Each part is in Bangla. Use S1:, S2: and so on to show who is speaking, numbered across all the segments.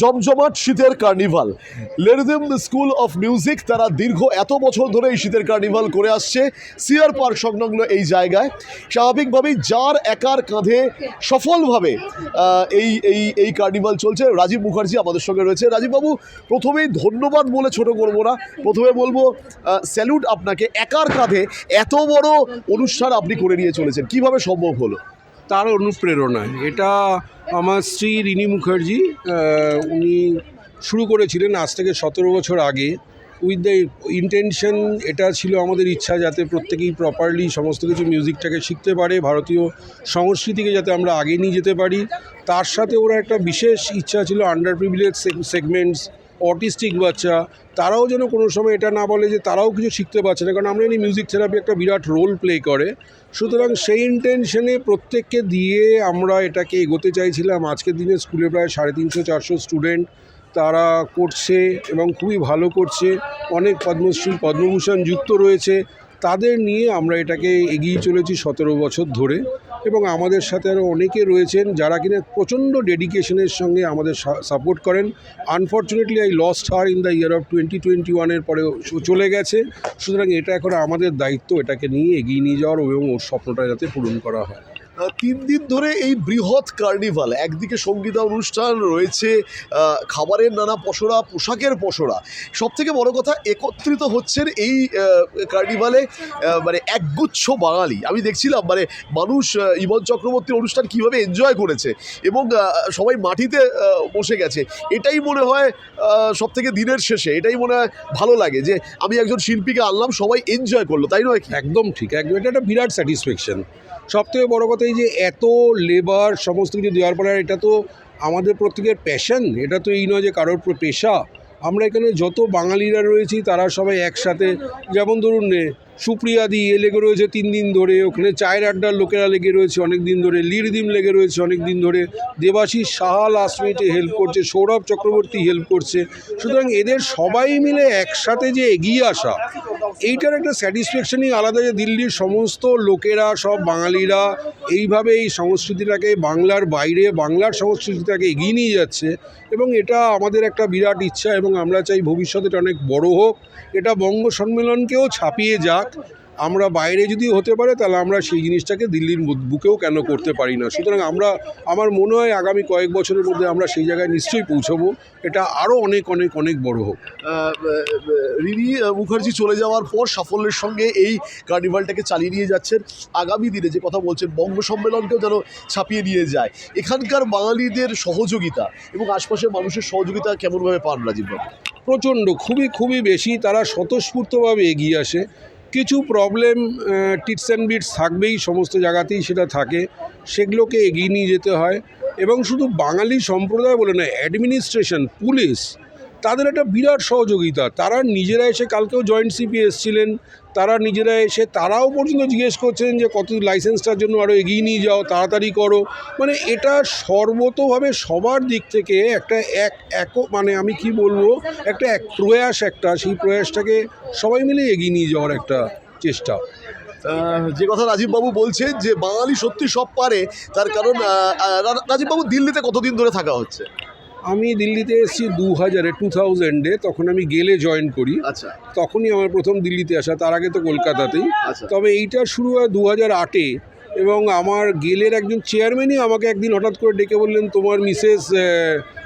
S1: জমজমাট শীতের কার্নিভাল। লেরদেম স্কুল অফ মিউজিক, তারা দীর্ঘ এত বছর ধরে এই শীতের কার্নিভাল করে আসছে সিয়ার পার্ক সংলগ্ন এই জায়গায়। স্বাভাবিকভাবেই যার একার কাঁধে সফলভাবে এই এই এই কার্নিভাল চলছে। রাজীব মুখার্জি আমাদের সঙ্গে রয়েছে। রাজীববাবু, প্রথমেই ধন্যবাদ বলে ছোট করব না। প্রথমে বলব স্যালুট আপনাকে একার কাঁধে এত বড় অনুষ্ঠান আপনি করে নিয়ে চলেছেন। কীভাবে সম্ভব হলো?
S2: তার অনুপ্রেরণায়। এটা আমার স্ত্রী রিনি মুখার্জি উনি শুরু করেছিলেন আজ থেকে সতেরো বছর আগে উইথ দ্য ইন্টেনশন এটা ছিল আমাদের ইচ্ছা যাতে প্রত্যেকেই প্রপারলি সমস্ত কিছু মিউজিকটাকে শিখতে পারে, ভারতীয় সংস্কৃতিকে যাতে আমরা আগে নিয়ে যেতে পারি। তার সাথে ওরা একটা বিশেষ ইচ্ছা ছিল আন্ডার প্রিভিলেজ সেগমেন্টস অটিস্টিক বাচ্চা, তারাও যেন কোনো সময় এটা না বলে যে তারাও কিছু শিখতে পারছে না, কারণ আমরা জানি মিউজিক থেরাপি একটা বিরাট রোল প্লে করে। সুতরাং সেই ইন্টেনশনে প্রত্যেককে দিয়ে আমরা এটাকে এগোতে চাইছিলাম। আজকের দিনে স্কুলে প্রায় সাড়ে তিনশো, চারশো স্টুডেন্ট তারা করছে এবং খুবই ভালো করছে। অনেক পদ্মশ্রী, পদ্মভূষণ যুক্ত রয়েছে। তাদের নিয়ে আমরা এটাকে এগিয়ে চলেছি সতেরো বছর ধরে। এবং আমাদের সাথে আরও অনেকে রয়েছেন যারা কিনা প্রচণ্ড ডেডিকেশনের সঙ্গে আমাদের সাপোর্ট করেন। Unfortunately I lost her in the year of twenty twenty ওয়ানের পরে চলে গেছে। সুতরাং এটা এখন আমাদের দায়িত্ব, এটাকে নিয়ে এগিয়ে নিয়ে যাওয়ার এবং ওর স্বপ্নটা যাতে পূরণ করা হয়।
S1: তিন দিন ধরে এই বৃহৎ কার্নিভাল, একদিকে সঙ্গীতা অনুষ্ঠান রয়েছে খাবারের নানা পসরা, পোশাকের পসরা। সব থেকে বড় কথা, একত্রিত হচ্ছেন এই কার্নিভালে মানে একগুচ্ছ বাঙালি। আমি দেখছিলাম মানে মানুষ ইমন চক্রবর্তীর অনুষ্ঠান কীভাবে এনজয় করেছে এবং সবাই মাটিতে বসে গেছে। এটাই মনে হয় সব থেকে দিনের শেষে। এটাই মনে হয় ভালো লাগে যে আমি একজন শিল্পীকে আনলাম, সবাই এনজয় করল, তাই নয়
S2: একদম ঠিক, একদম। এটা একটা বিরাট স্যাটিসফ্যাকশন সব থেকে বড়ো কথা এই যে এত লেবার সমস্ত কিছু দেওয়ার পরে এটা তো আমাদের প্রত্যেকের প্যাশন এটা তো এই নয় যে কারোর পেশা। আমরা এখানে যত বাঙালিরা রয়েছি, তারা সবাই একসাথে, যেমন ধরুন নে, সুপ্রিয়া দি এ লেগে রয়েছে তিন দিন ধরে ওখানে চায়ের আড্ডার লোকেরা লেগে রয়েছে অনেক দিন ধরে লিরদিম লেগে রয়েছে অনেক দিন ধরে দেবাশিস সাহা লাস্ট হেল্প করছে সৌরভ চক্রবর্তী হেল্প করছে। সুতরাং এদের সবাই মিলে একসাথে যে এগিয়ে আসা এইটার একটা স্যাটিসফ্যাকশনই আলাদা যে দিল্লির সমস্ত লোকেরা সব বাঙালিরা এইভাবে এই সংস্কৃতিটাকে বাংলার বাইরে বাংলার সংস্কৃতিটাকে এগিয়ে নিয়ে যাচ্ছে এবং এটা আমাদের একটা বিরাট ইচ্ছা এবং আমরা চাই ভবিষ্যতে এটা অনেক বড় হোক। এটা বঙ্গ সম্মেলনকেও ছাপিয়ে যাক আমরা বাইরে যদি হতে পারে তাহলে আমরা সেই জিনিসটাকে দিল্লির বুকেও কেন করতে পারি না? সুতরাং আমরা আমার মনে হয় আগামী কয়েক বছরের মধ্যে আমরা সেই জায়গায় নিশ্চয়ই পৌঁছবো। এটা আরও অনেক অনেক অনেক বড় হোক।
S1: রিনি মুখার্জি চলে যাওয়ার পর সাফল্যের সঙ্গে এই কার্নিভালটাকে চালিয়ে নিয়ে যাচ্ছেন। আগামী দিনে যে কথা বলছেন বঙ্গ সম্মেলনকেও যেন ছাপিয়ে নিয়ে যায়। এখানকার বাঙালিদের সহযোগিতা এবং আশপাশের মানুষের সহযোগিতা কেমনভাবে পান রাজীব
S2: প্রচণ্ড খুবই খুবই বেশি। তারা স্বতঃস্ফূর্তভাবে এগিয়ে আসে। কিছু প্রবলেম টিটস অ্যান্ড বিটস থাকবেই, সমস্ত জায়গাতেই সেটা থাকে। সেগুলোকে এগিয়ে নিয়ে যেতে হয়। এবং শুধু বাঙালি সম্প্রদায় বলে না অ্যাডমিনিস্ট্রেশন পুলিশ তাদের একটা বিরাট সহযোগিতা। তারা নিজেরা এসে কালকেও জয়েন্ট সিপি এসছিলেন। তারা নিজেরা এসে, তারাও পর্যন্ত জিজ্ঞেস করছেন যে, কত লাইসেন্সটার জন্য আরও এগিয়ে নিয়ে যাও, তাড়াতাড়ি করো। মানে এটা সর্বতভাবে সবার দিক থেকে একটা এক এক মানে আমি কি বলব, একটা এক প্রয়াস একটা, সেই প্রয়াসটাকে সবাই মিলে এগিয়ে নিয়ে যাওয়ার একটা চেষ্টা।
S1: যে কথা রাজীববাবু বলছেন যে, বাঙালি সত্যি সব পারে, তার কারণ রাজীববাবু দিল্লিতে কতদিন ধরে থাকা হচ্ছে?
S2: আমি দিল্লিতে এসেছি দু হাজারে টু থাউজেন্ডে তখন আমি গেলে জয়েন করি।
S1: আচ্ছা।
S2: তখনই আমার প্রথম দিল্লিতে আসা তার আগে তো কলকাতাতেই।
S1: আচ্ছা।
S2: তবে এইটা শুরু হয় দু হাজার আটে এবং আমার গেলের একজন চেয়ারম্যানই আমাকে একদিন হঠাৎ করে ডেকে বললেন তোমার মিসেস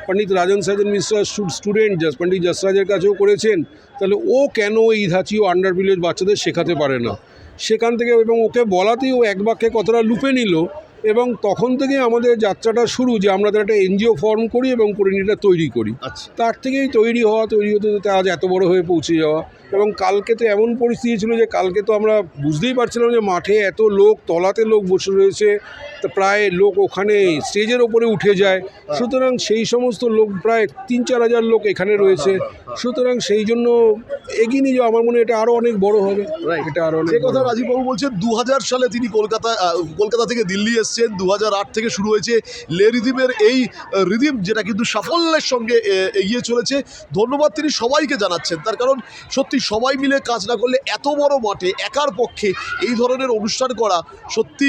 S2: পণ্ডিত রাজন সাজন মিশ্র স্টুডেন্ট জাস পণ্ডিত যশরাজের কাছেও করেছেন। তাহলে ও কেন এই ধাঁচি ও আন্ডার ভিলেজ বাচ্চাদের শেখাতে পারে না? সেখান থেকে এবং ওকে বলাতেই ও এক বাক্যে কতটা লুপে নিল। এবং তখন থেকেই আমাদের যাত্রাটা শুরু যে আমরা তার একটা এনজিও ফর্ম করি এবং পরিণীটা তৈরি করি।
S1: আচ্ছা।
S2: তার থেকেই তৈরি হওয়া তৈরি হতে হতে আজ এত বড় হয়ে পৌঁছে যাওয়া এবং কালকে তো এমন পরিস্থিতি ছিল যে কালকে তো আমরা বুঝতেই পারছিলাম যে মাঠে এত লোক তলাতে লোক বসে রয়েছে তো প্রায় লোক ওখানে স্টেজের ওপরে উঠে যায়। সুতরাং সেই সমস্ত লোক প্রায় তিন চার হাজার লোক এখানে রয়েছে। সুতরাং সেই জন্য এগিয়ে নিয়ে যাওয়া আমার মনে হয় এটা আরও অনেক বড় হবে। এটা আরও অনেক
S1: কথা। রাজীববাবু বলছেন দু হাজার সালে তিনি কলকাতা কলকাতা থেকে দিল্লি এসছেন। আসছেন। দু থেকে শুরু হয়েছে লে রিদিমের এই রিদিম যেটা কিন্তু সাফল্যের সঙ্গে এগিয়ে চলেছে। ধন্যবাদ তিনি সবাইকে জানাচ্ছেন। তার কারণ সত্যি সবাই মিলে কাজ না করলে এত বড় মাঠে একার পক্ষে এই ধরনের অনুষ্ঠান করা সত্যি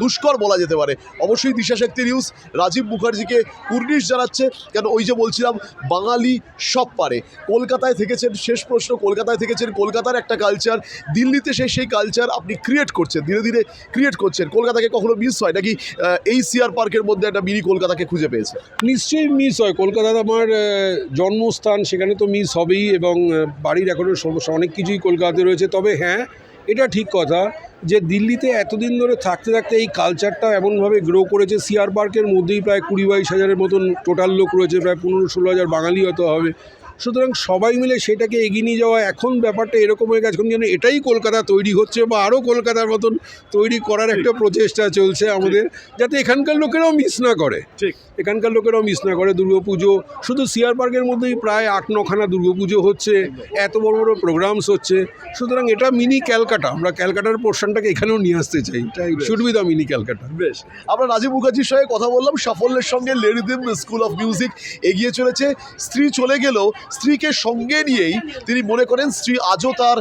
S1: দুষ্কর বলা যেতে পারে। অবশ্যই দিশা শক্তি নিউজ, রাজীব মুখার্জিকে কুর্নিশ জানাচ্ছে। কেন ওই যে বলছিলাম, বাঙালি সব পারে। কলকাতায় থেকেছেন, শেষ প্রশ্ন, কলকাতায় থেকেছেন, কলকাতার একটা কালচার দিল্লিতে সেই সেই কালচার আপনি ক্রিয়েট করছেন, ধীরে ধীরে ক্রিয়েট করছেন। কলকাতাকে কখনো মিস হয়? নাকি এই সিআর পার্কের মধ্যে একটা মিনি কলকাতাকে খুঁজে পেয়েছে?
S2: নিশ্চয়ই মিস হয়। কলকাতাতে আমার জন্মস্থান সেখানে তো মিস হবেই এবং বাড়ির এখনও সমস্যা, অনেক কিছুই কলকাতাতে রয়েছে। তবে হ্যাঁ এটা ঠিক কথা যে দিল্লিতে এতদিন ধরে থাকতে থাকতে এই কালচারটা এমনভাবে গ্রো করেছে। সিআর পার্কের মধ্যেই প্রায় কুড়ি বাইশ হাজারের মতন টোটাল লোক রয়েছে, প্রায় পনেরো ষোলো হাজার বাঙালি হয়তো হবে। সুতরাং সবাই মিলে সেটাকে এগিয়ে নিয়ে যাওয়া এখন ব্যাপারটা এরকম হয়ে গেছে। এখন যেন এটাই কলকাতা তৈরি হচ্ছে বা আরও কলকাতার মতন তৈরি করার একটা প্রচেষ্টা চলছে আমাদের যাতে এখানকার লোকেরাও মিস না করে।
S1: ঠিক।
S2: এখানকার লোকেরাও মিস না করে দুর্গাপুজো। শুধু সিআর পার্কের মধ্যেই প্রায় আট নখানা দুর্গাপুজো হচ্ছে এত বড় বড় প্রোগ্রামস হচ্ছে। সুতরাং এটা মিনি ক্যালকাটা আমরা ক্যালকাটার পোর্শনটাকে এখানেও নিয়ে আসতে চাই। Should be the mini Calcutta.
S1: বেশ। আমরা রাজীব মুখার্জির সঙ্গে কথা বললাম সাফল্যের সঙ্গে লেডিদিম স্কুল অফ মিউজিক এগিয়ে চলেছে। স্ত্রী চলে গেলেও স্ত্রীকে সঙ্গে নিয়েই তিনি মনে করেন স্ত্রী আজও তার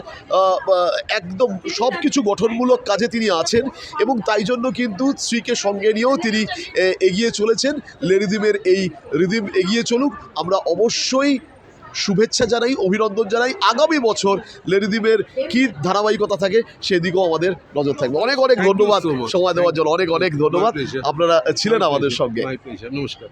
S1: একদম সব কিছু গঠনমূলক কাজে তিনি আছেন এবং তাই জন্য কিন্তু স্ত্রীকে সঙ্গে নিয়েও তিনি এগিয়ে চলেছেন। লেরিদিমের এই রিদিম এগিয়ে চলুক। আমরা অবশ্যই শুভেচ্ছা জানাই অভিনন্দন জানাই। আগামী বছর লেরিদিমের কি ধারাবাহিকতা থাকে সেদিকেও আমাদের নজর থাকবে। অনেক অনেক ধন্যবাদ। সময় দেওয়ার জন্য অনেক অনেক ধন্যবাদ। আপনারা ছিলেন আমাদের সঙ্গে।
S2: নমস্কার।